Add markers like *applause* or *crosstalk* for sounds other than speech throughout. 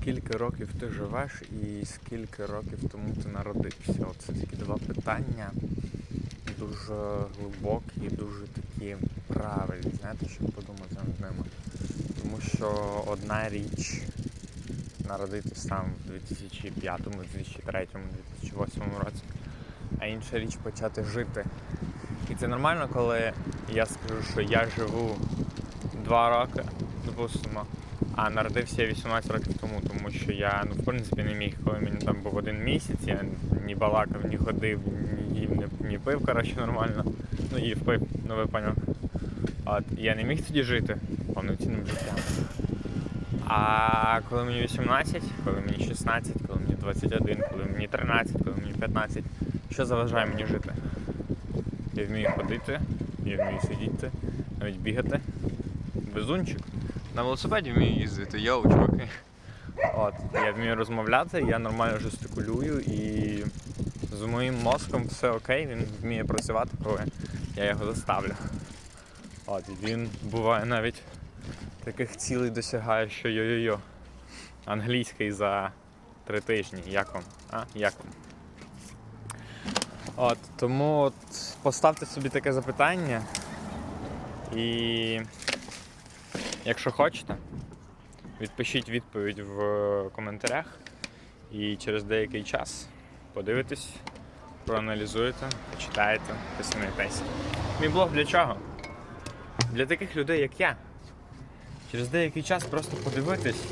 скільки років ти живеш і скільки років тому ти народився? Оце такі два питання. Дуже глибокі, дуже такі правильні. Знаєте, що подумати над ними? Тому що одна річ народитись там в 2005, 2003, 2008 році, а інша річ почати жити. І це нормально, коли я скажу, що я живу два роки, допустимо, а народився я 18 років тому, тому що я, ну, в принципі, не міг, коли мені там був один місяць, я ні балакав, ні ходив, ні їв, ні, ні пив, коротше, нормально. Ну, їв, пив, ну ви поняв. От, я не міг тоді жити повноцінним життям. А коли мені 18, коли мені 16, коли мені 21, коли мені 13, коли мені 15, що заважає мені жити? Я вмію ходити, я вмію сидіти, навіть бігати. Безунчик. На велосипеді вмію їздити, йоу, чуваки. От, я вмію розмовляти, я нормально жестикулюю і з моїм мозком все окей, він вміє працювати, коли я його заставлю. От, він буває навіть таких цілей досягає, що йо-йо-йо. Англійський за три тижні. Як вам? А? Як вам? От, тому от поставте собі таке запитання. І якщо хочете, відпишіть відповідь в коментарях. І через деякий час подивитесь, проаналізуєте, почитаєте, посмієтеся. Мій блог для чого? Для таких людей, як я. Через деякий час просто подивитись.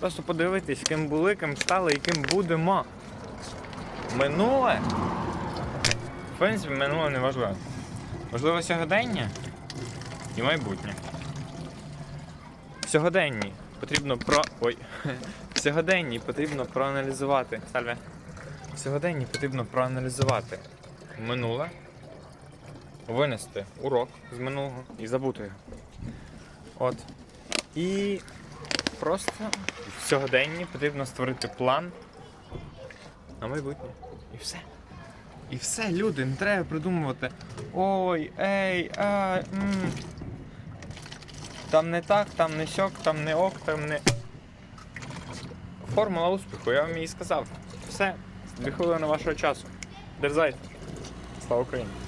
Просто подивитись, ким були, ким стали і ким будемо. Минуле. В принципі, минуле не важливо. Важливо сьогодення і майбутнє. Сьогоденні потрібно про. Ой. *laughs* Сьогоденні потрібно проаналізувати. Сальве. Сьогоденні потрібно проаналізувати минуле, винести урок з минулого і забути його. От. І просто сьогоденні потрібно створити план на майбутнє. І все. І все, люди, не треба придумувати. Ой, ей, а, м. Там не так, там не сьок, там не ок, там не. Формула успіху, я вам її сказав. Все, дві хвилини вашого часу. Дерзайте. Слава Україні!